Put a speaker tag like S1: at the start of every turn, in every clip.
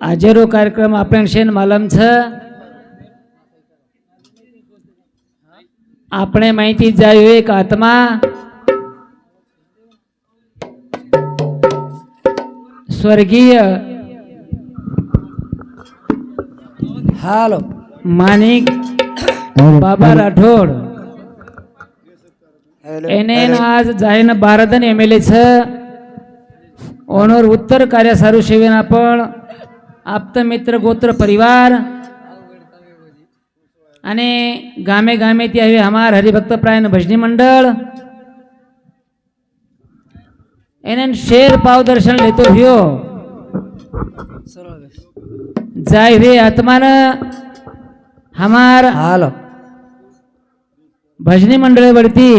S1: આજેરો કાર્યક્રમ આપણે શેન માલમ છે આપણે માહિતી જાય એક આત્મા સ્વર્ગીય
S2: હાલો
S1: માનિક બાબા રાઠોડ
S2: હેલો
S1: એને આજ જાહેર ભારતન એમએલએ છે ओनोर उत्तर कार्य सारु शिवेन आपण आप्त मित्र गोत्र परिवार आणि गामे गामे ती हवी हमार हरिभक्त प्रायन भजनी मंडळ. एन शेर पाव दर्शन
S2: लेतो भियो
S1: जाय भे आत्मान हमार
S2: हाल.
S1: भजनी मंडळी वरती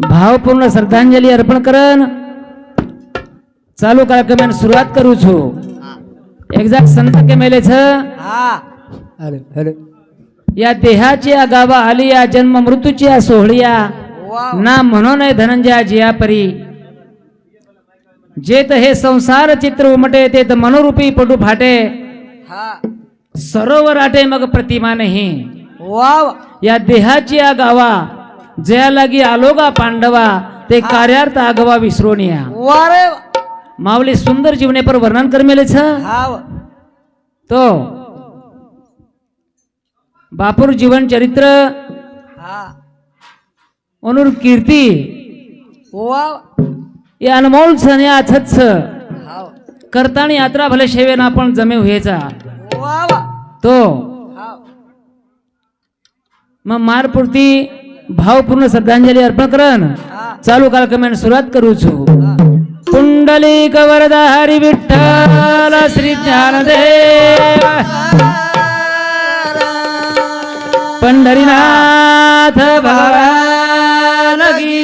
S1: भावपूर्ण श्रद्धांजली अर्पण करण चालू कार्यक्रमाने सुरुवात करू છું एक्झॅक्ट संत के मेले छ
S2: હા હેલો હેલો
S1: या देहाची या गावा आली या जन्म मृत्यूची या सोहळिया
S2: વાવ
S1: ना म्हणून नाही धनंजया जिया परी जे तर हे संसार चित्र उमटे ते तर मनोरूपी पटू फाटे
S2: હા
S1: सरोवर आटे मग प्रतिमा नाही
S2: વાવ
S1: या देहाची या गावा जया लागी आलोगा पांडवा ते कार्यार्थ आगवा विसरून या
S2: વારે
S1: मावले सुंदर जीवने पर वर्णन कर
S2: मिले
S1: तो. बापुर जीवन चरित्र. अनुर कीर्ति. ये अनमोल सन या
S2: अथत
S1: करताना यात्रा भले शेवेन आपण जमे
S2: हुयेचा.
S1: तो. मग मारपुरती भावपूर्ण श्रद्धांजली अर्पण
S2: करण.
S1: चालू कार्यक्रमाने सुरुवात करू
S2: छू
S1: पुंडलिक वरदा हरी विठ्ठल श्री ज्ञानदेव पंढरीनाथ भगवान की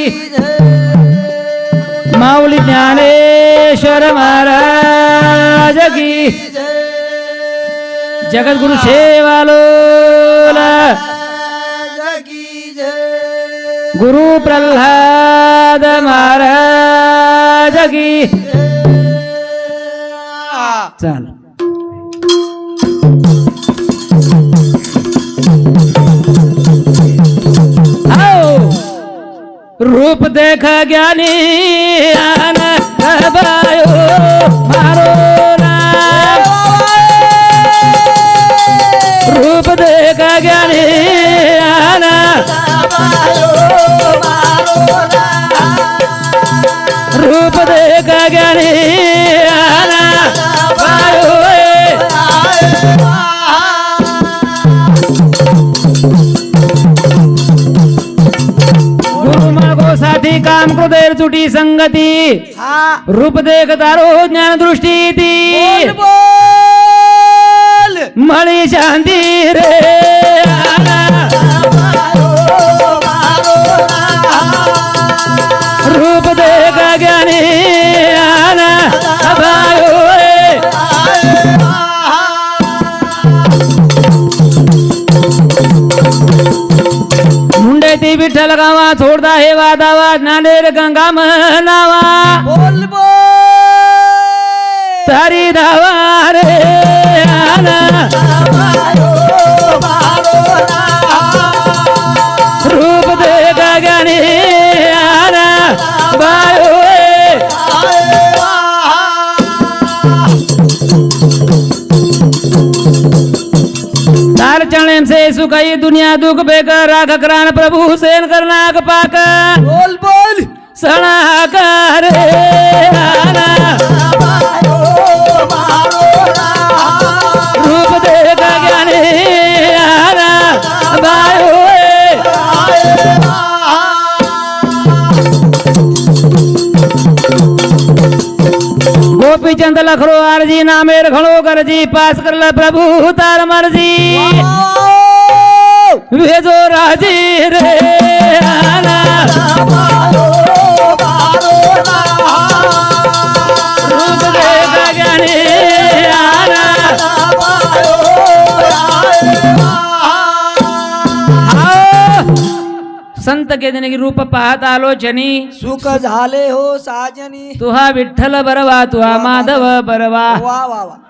S1: माऊली ज्ञानेश्वर महाराज की जगद्गुरु शेवालोला गुरु प्रल्हाद महाराज। की चाल. रूप देख ज्ञानी रूप देख ज्ञानी आनंद साठी काम कृदेर चुटी संगती।
S2: हा.
S1: रूप देख तारो ज्ञान दृष्टी ती।
S2: बोल.
S1: मळी शांती रे। विठ्ठल गावा सोडदा हे वादावा नांदेड गंगा नावा
S2: बोल बोल.
S1: तारी धावा रे आना सुखाई दुनिया दुख बेकर राख करान प्रभु सेन करनाक पाक।
S2: बोल बोल।
S1: कर रूप देख ज्ञानी आना। बायो गोपीचंद लखरो आरजी नामेर घणो करजी पास करला प्रभु तार मर्ज़ी। भेजो राजे केदने रूप पाहत
S2: सुख झाले हो साजनी।
S1: तुहा विठ्ठल बरवा तुहा माधव बरवा।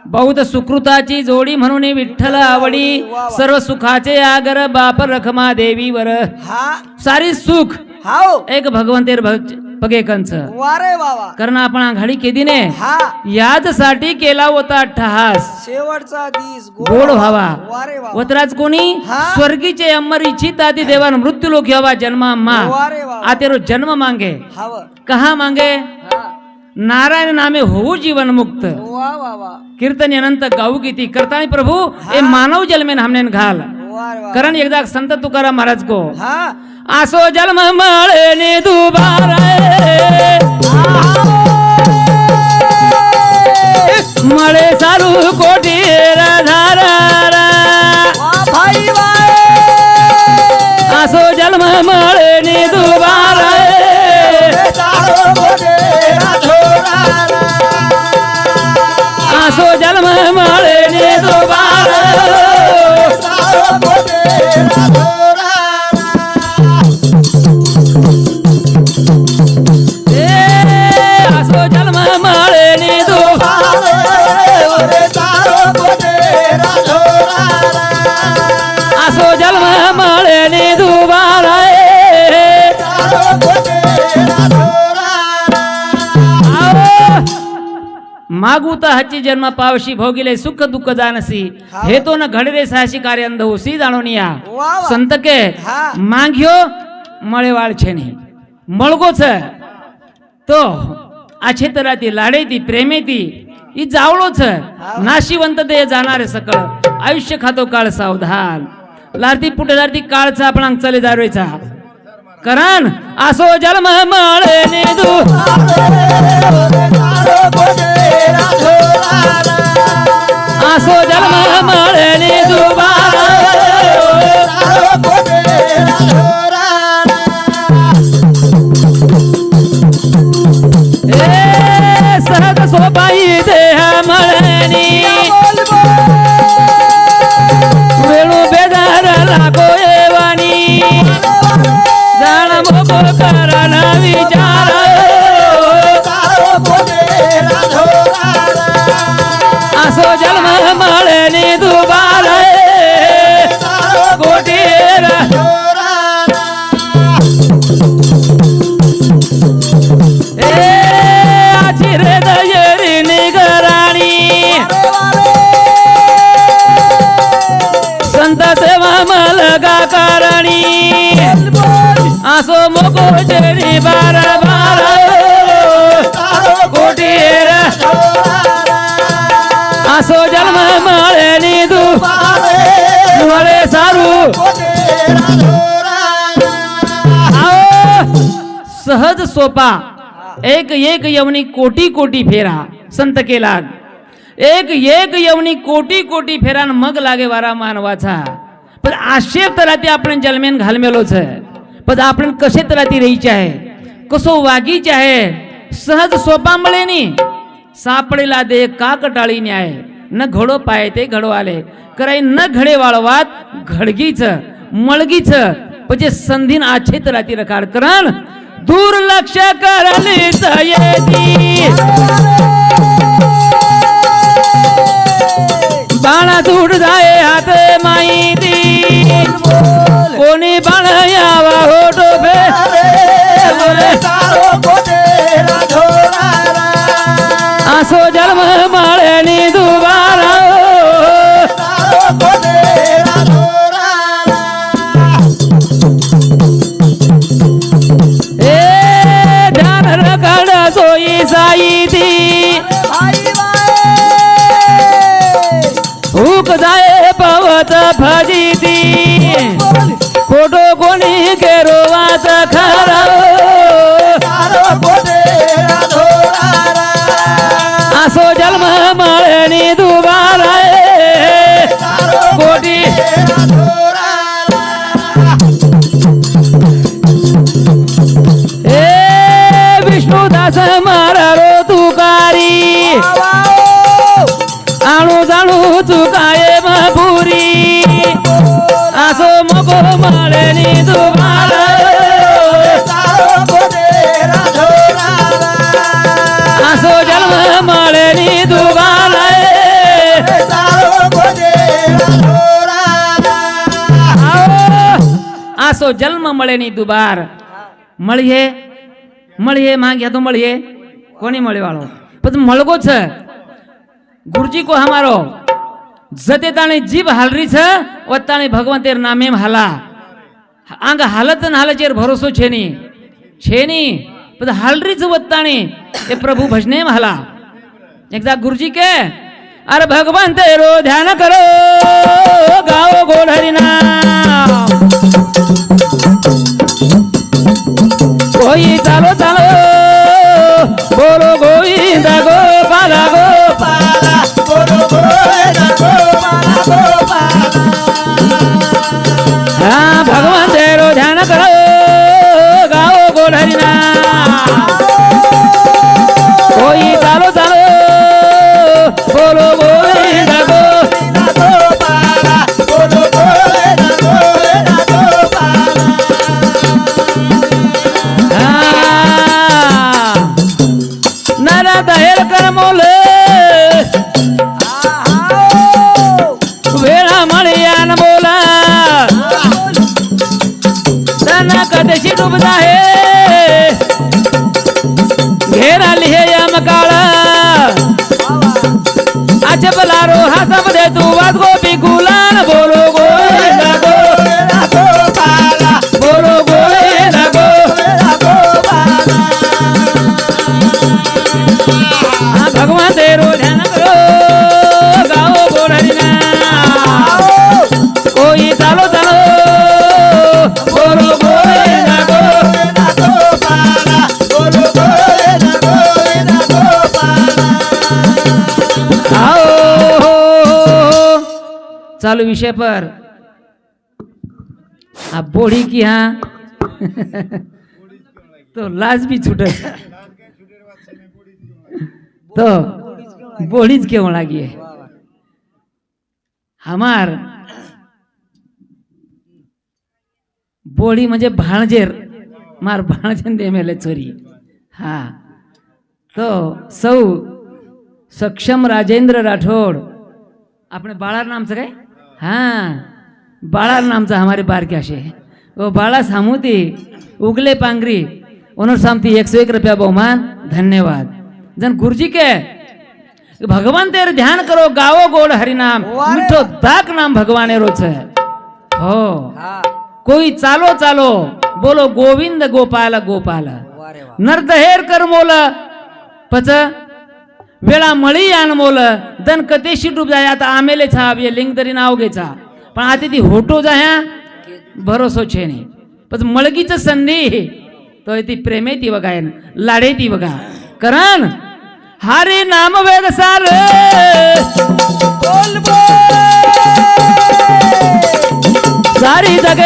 S1: बहुत सुकृताची जोडी म्हणून विठ्ठल आवडी। सर्व सुखाचे आगर बाप रखमा देवीवर।
S2: हा.
S1: सारी सुख।
S2: हाओ
S1: एक भगवंतेर भग बगेकंच
S2: वा रे वा वा
S1: कारण आपण आघाडी केदीने.
S2: हा.
S1: याच साठी केला होता ठहास.
S2: शेवटचा दिस.
S1: गोड व्हावा
S2: वा रे वा वा.
S1: वतराज कोणी?
S2: हा.
S1: स्वर्गीचे अमर इच्छित आदि देवान मृत्यू लोक हवा जन्मा मा. आतेरो जन्म मांगे.
S2: हाव.
S1: कहा मांगे?
S2: हा.
S1: नारायण नामे होऊ जीवन मुक्त.
S2: वा वा वा
S1: कीर्तन अनंत गाऊ गीती करतानी प्रभु. ए मानव जन्मेन हमने घाल.
S2: वा
S1: करण एकदा संत तुकाराम महाराज को.
S2: हा.
S1: आसो जन्म मळे ने दुबारा मळे सारू कोटी आसो जन्म मळे ने दुबारा आसो जन्म मळे ने दुबारा मागूत हाची जन्म पावशी भोगिले सुख दुःख जाणसी हे तो न घडरे साहसी कार्यांध उसी जाणून या संत के मांग्यो मळेवाळ छेने मळगोच तो आछेतरा ती लाडे ती प्रेमे ती ही जावळोच नाशिवंत ते जाणारे सकळ आयुष्य खातो काळ सावधान लारती पुढे लारती काळचा आपण अंग चले जारोयचा कारण असो जन्म मळे ने दू आसो जन्म मळे दुबा सो जन्म मळणी दु मळे सारू. सहज सोपा. एक एक यवनी कोटी कोटी फेरा संत केला एक एक यवनी कोटी कोटी फेरा न मग लागे वारा मानवाचा. पण आशेप तर ते आपण जन्मेन घालमेलोच. आहे पण आपण कसे तर ती रहीचे आहे? कसो वागीचे आहे? सहज सोपा मळे नी सापडेला दे का कटाळी न्याय न घडो पाय ते घडो आले. कराय न घडे वाळवात घडगीच मळगीच. म्हणजे संधीन आछेत राती रकार करण. दुर्लक्ष करले येती. बाणा दूड जाय हात माहिती. कोणी बाण यावा होटो बे जाय पवत फजी ती खोटो कोणी केरो वाच खरा। असो जन्म माळ्यानी दुबारा। कोटी। ए विष्णुदास मारारो तुकारी। आणू जाणू પૂરી. આસો મોગો માળે ની દુમાળ આસો જન્મ માળે ની દુમાળ આસો જન્મ મળે ની દુબાર. મળીએ? મળીએ? માંગ્યા તો મળીએ. કોની મળવાળો? પછી મળગો છે. ગુરુજી કો હમારો જતે તાણી જીભ હાલરી છે વત્તાણી ભગવાન તેર નામે હાલા આંગ હાલત ને હાલે ચેર ભરોસો છે ની છે ની પછી હાલરી છે વત્તાણી એ પ્રભુ ભજને હાલા એકદા ગુરુજી કે અરે ભગવાન તેરો ધ્યાન કરો ગાઓ ગોળ હરિનામ કોઈ ચાલો ચાલો सब दे तू बस गोपी गुलाल बोलो. चालू विषय पर। आप बोढ़ी की हाँ? तो लाज भी छूटे तो बोढ़ीज क्यों लगी है? हमार बोडी म्हणजे भाणजेर मार भाणजेन मेले चोरी। हा। तो सौ सक्षम राजेंद्र राठोड आपण बाळार नामचं काय हां बाळा नाम से हमारे बार क्या शे? वो बाड़ा सामूती उगले पांगरी ओनर सामती एक एक रुपया बहुमान धन्यवाद। जन गुरुजी के भगवान तेर ध्यान करो गावो गोड हरिनाम
S2: मिठो
S1: दाक नाम भगवान रोच है। हो कोई चालो चालो बोलो गोविंद गोपाल गोपाल। नर दहेर कर मोला पच वेळा मळी आण मोल दन कतेशी डूब जाय आता आमेले छाप ये लिंग तरी नाव घेचा. पण आता ती होटो जाया भरोसो छे नाही. पण मळगीच संधी तो ती प्रेमे ती बघा लाडे ती बघा. करण हरे नाम वेद सार. सारी जग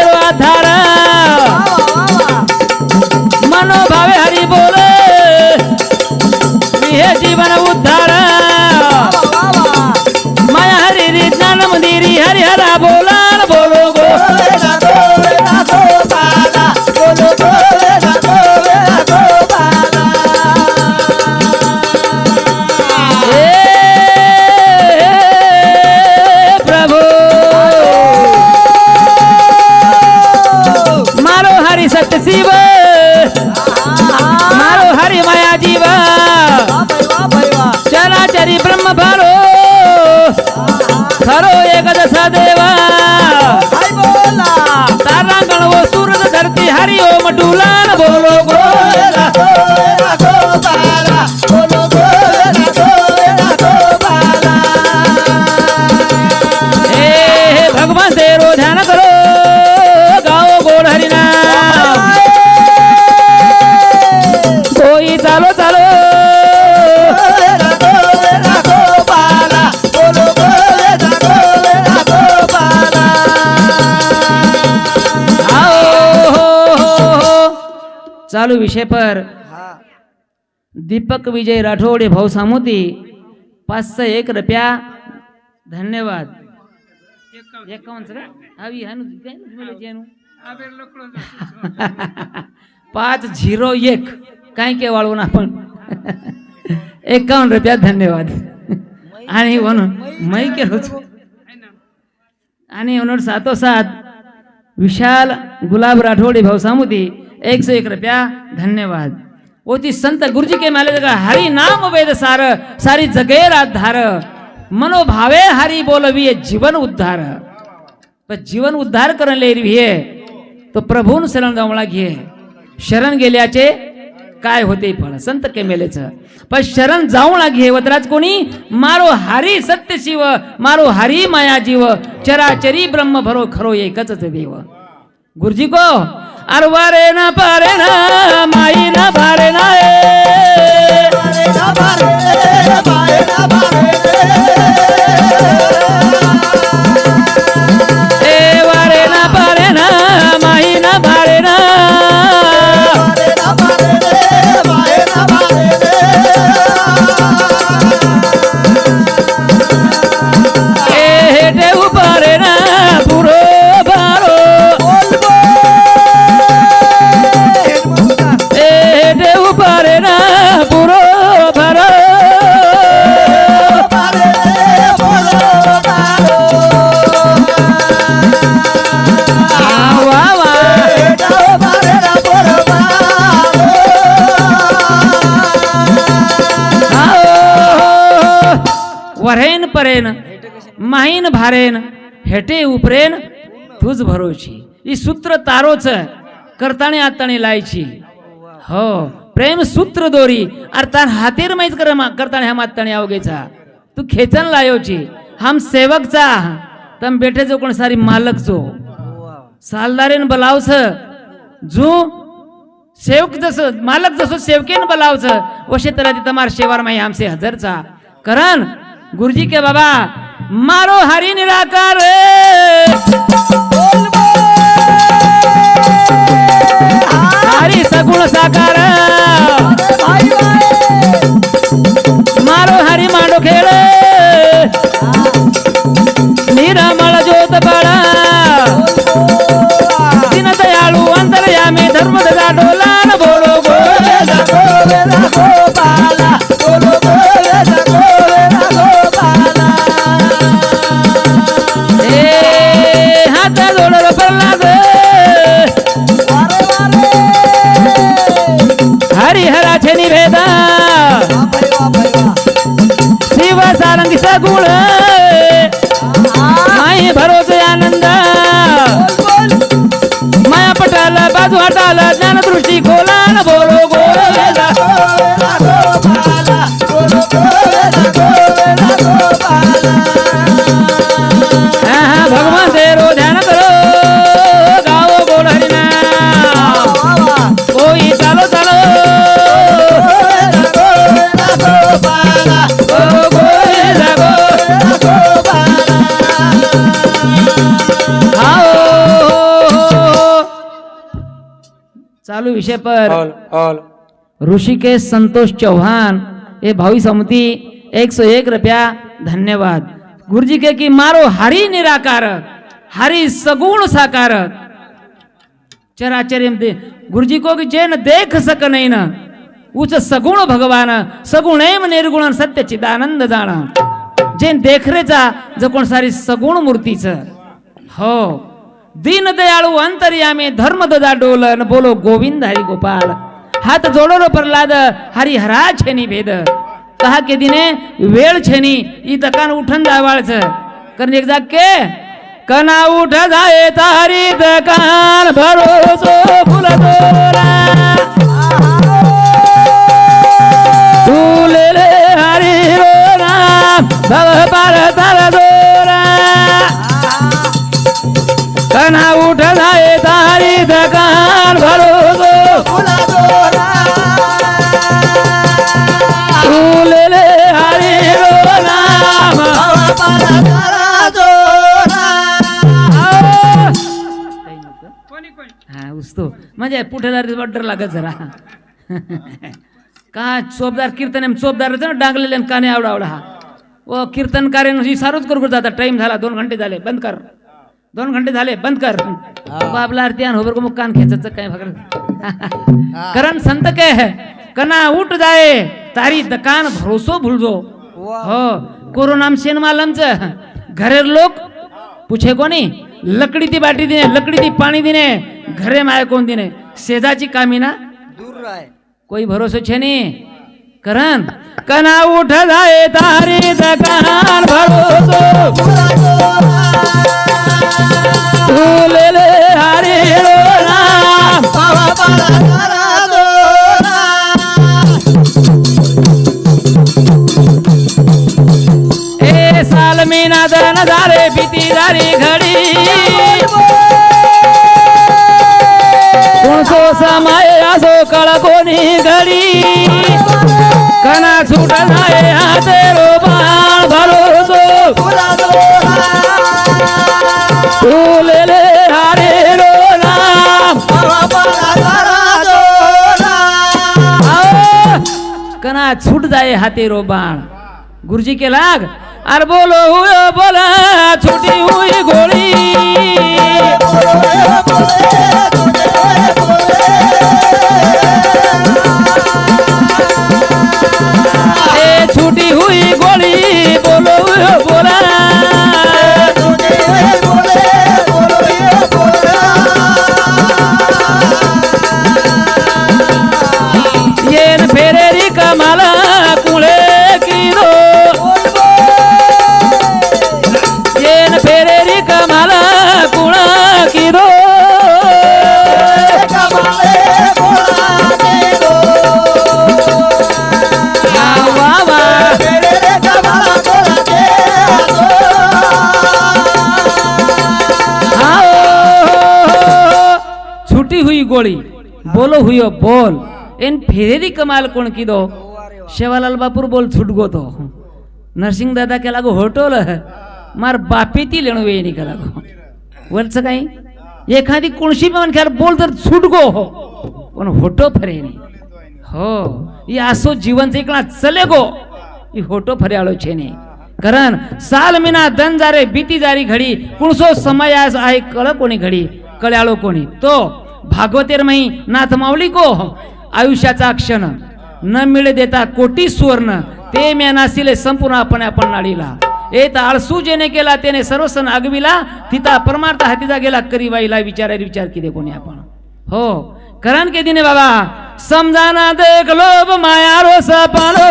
S1: चालू विषय पर दीपक विजय राठोडे हे भाऊ सामोती पाचशे एक रुपया. धन्यवाद. पाच झिरो एक. काय काय वाळवून आपण? एकावन्न रुपया धन्यवाद. आणि म्हणून मै केलो आणि म्हणून सातोसात विशाल गुलाब राठोडे भाऊ सामुती एक से एक रुपया धन्यवाद। वो ती संत गुरुजी के माले जगह हरि नाम वेद सार सारी जगेर आधार मनोभावे हरि बोलवी जीवन उद्धार। पण जीवन उद्धार करण लेरवी तो प्रभून शरण जावळा घे शरण गेल्याचे काय होते फळ? संत केमेलेच पण शरण जाऊ लागे वतराज कोणी? मारो हरी सत्य शिव मारो हरी माया जीव। चराचरी ब्रह्म भरो खरो एकच देव। गुरुजी को अरवारे ना पारे ना माई ना भारे ना ए. ए परेन माहीन भारेन हेटे उपरेन तुझ भरोची ही सूत्र तारोच करताणी आताने लायची. हो प्रेम सूत्र दोरी अर्थात हातेर माहीत कर करताणी हा माताणी अवघेचा. तू खेचन लायोची. हम सेवकचा. तम बेठे जो कोण सारी मालक जो सालदारेन बलावस जो सेवक जसं मालक जसं सेवकेन बलावचं वशे तर तमार शेवार माही आमसे हजरचा. करण गुरुजी के बाबा मारो हरी निराकार हरी सगुण साकार। मारो हरी मांडो खेळ। निरामळ ज्योत बाळा। दिन दयाळू अंतर्यामी धर्म ददा बोलो गोविंदा हरिहराचे निवेदा शिव सारंगी सगुण माई भरोसे आनंद। माया पटाल बाजू हटाल ज्ञानदृष्टी खोलान बोलो चालू विषय पर ऋषिकेश संतोष चौहान ये भावी समिति एक सौ एक रुपया धन्यवाद। गुरुजी के की मारो हरि निराकार हरि सगुण साकार चराचर्य में दे- गुरुजी को कि जे न देख सक नहीं न उच सगुण भगवान सगुण एम निर्गुण सत्य चिदानंद जाण जे देखरेचा जो कोण सारी सगुण मूर्तीच हो। दीनदयाळू अंतर्यामे धर्मददा डोलन बोलो गोविंद हरी गोपाल हात जोडलो प्रल्हाद हरी हरा छेनी भेद. कहा के दिने? वेळ छेनी ई तकान उठन जावाळच. कारण एक जाग के? कना उठ जाये तारी दकान भरोसो फुल दोरा फुलेले हरी रोना भव पार तार दोरा कना उठ तारी दकान भरो हरी हा उसतो म्हणजे पुठेदार डर लागत जरा. का चोपदार कीर्तन चोपदार ना डांगलेले काने आवडा आवडा हा. व कीर्तनकार्य सारोच करू जाता टाइम झाला दोन घंटे झाले बंद कर. दोन घंटे झाले बंद कर. बाबला आरती आन होबर को मुक्कान खेचायचं काय फकर करण संत काय है कना उठ जाए तारी दकान भरोसो भुलजो. हो कोरोना शेन मालमच घरेर लोक पुछे कोणी? लकडी ती बाटी दिने लकडी ती पाणी दिने घरे माय कोण दिने? शेजाची कामी ना?
S2: दूर राय.
S1: कोई भरोसो छे नी? करण कना उठ जाये तारी दकान भरोसो फुलले हरे डोरा बाबा बाळा दन झाले घडी. कोणसो समय असो कळ कोणी घडी. कणा सुट जाय हाते रोबाळ भरोसो. फुले हरे रोला कना छूट जाय हाथे रो बाण गुरुजी के लाग अर बोलो हुए बोला छूटी हुई गोली। बोलो हुयो हो, बोल। एन फेरेरी कमाल कोण किदो शेवालाल बापूर बोल छुटगो तो। नरसिंह दादा के लागो होटोल मार बापे ती लेणू वेणी का लागो। वरच काही एखादी कोणशी पण खेळ बोल तर छुटगो हो। पण होटो फरे फरेनी हो ई आसो जीवन इकडा चले गो। ई होटो फर्याळो छे ने। कारण साल मिना दन जारे बीती जारी घडी कुणसो समय आज आहे कळ कोणी घडी कळ्याळो कोणी। तो भागवतेर मही नाथ माऊली को हो? आयुष्याचा क्षण. न मिळे देता कोटी सुवर्ण. ते म्या नासिले संपूर्ण आपण आपण नाडीला. येत आळसू जेने केला त्याने सर्व सण आगविला. तिता परमार्थ हातीचा गेला करी वाईला विचारायला विचार किती कोणी आपण. हो. करण के दिने बाबा समजाना देख लोभ माया रो सपालो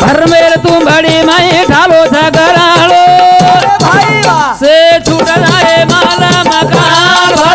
S1: भरमेर तुम बड़ी माई ढालो झगरालो. से छूट जाए माला मकान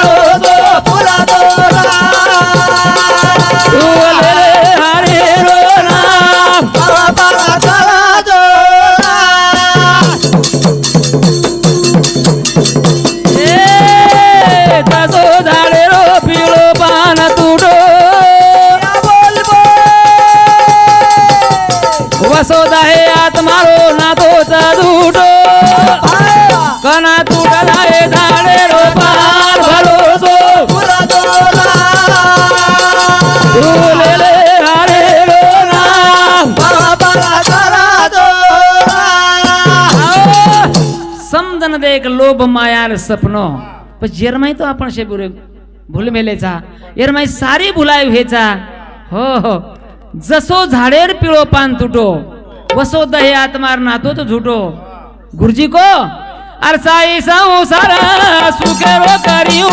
S1: दे एक लोभ मायार सपनो. पण जेरमाई तो आपण शे बुरे भूल मेलेचा एरमाई सारी भुलाय व्हेचा हो हो. जसो झाडेर पिळो पान तुटो वसो दहे आत्मार नातो तो झुटो. गुरुजी को अरसाई संसार सुखेरो करियो.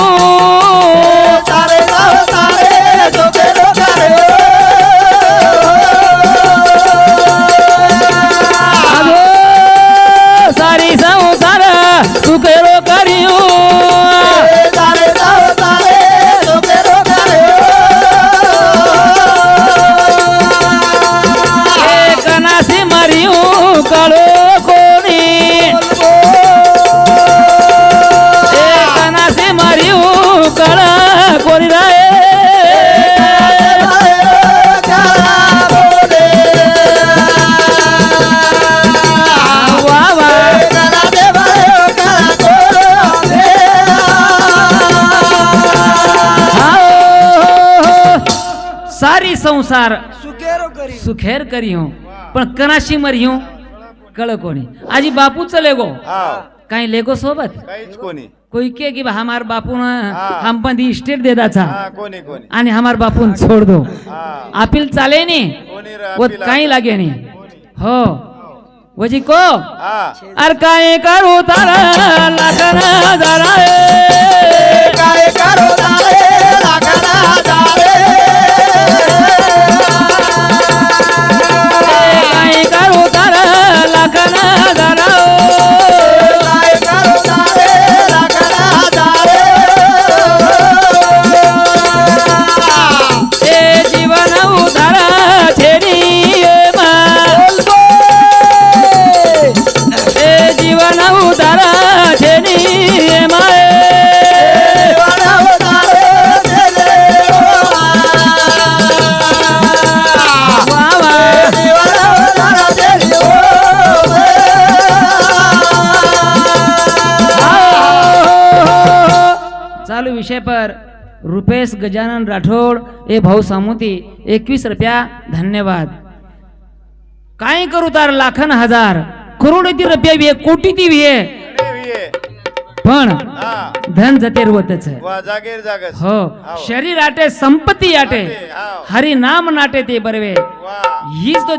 S1: સારી સંસાર
S2: સુકેરો કરી
S1: સુખેર કર્યું પણ કનાશી મર્યું कळ कोणी आजी बापूचं लेगो
S3: हा
S1: काही लेगो सोबत
S3: काहीच कोणी
S1: कोई के कि हमार बापू
S3: हाँ.
S1: हम पण दी स्टेट दे दाचा
S3: हा कोणी कोणी
S1: आणि हमार बापून छोड़ दो
S3: हा
S1: अपील चाले नी
S3: कोणी
S1: वो
S3: राहतील
S1: काही लागे नी हो वजी को
S3: हा
S1: अर काय करू तारा लाखना जरा ए.
S2: काय करू तारे लागना
S1: चालू विषय पर रुपेश गजानन राठोड ए भाऊ सामुती एकवीस रुपया धन्यवाद। काय करू तार लाखन हजार? करोडोती रुपया विये कोटी ती विये. पण
S3: हा।
S1: धन जतेर होतच
S3: वा जागेर जागस
S1: हो। शरीर आटे संपत्ती आटे. हरी नाम नाटे ते बरवे।
S3: वा।
S1: हीच तो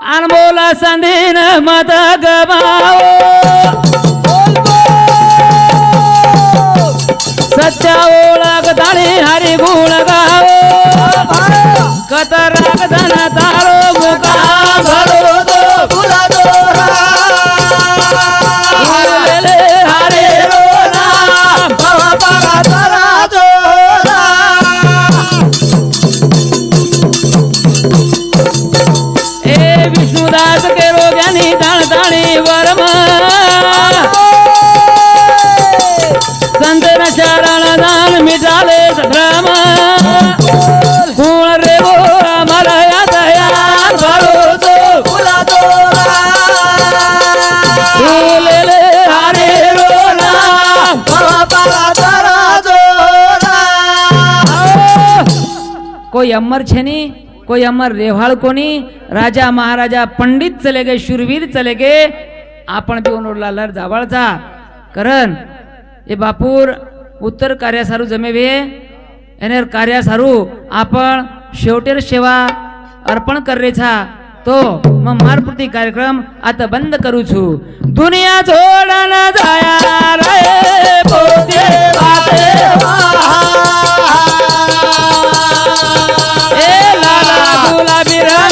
S1: अनमोल संधीन मत गमाओ. सच्चा ओळख दाणे हरी गुण गाओ. कतराग धन तारो. कोई अमर छेनी कोई अमर रेवाल कोनी राजा महाराजा पंडित चले गे शूरवीर चले गे आपण बी ओनोडला लर जावाळचा करण ये बापूर उत्तर कार्य सारू जमेवे एनेर कार्य सारू आपण शेवटेर सेवा अर्पण करेछा तो मग मारपुरती कार्यक्रम आता बंद करू छु। दुनिया जोडन जाया रे लाला गुलाबी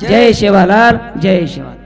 S1: जय शिवालाल जय शेवालाल.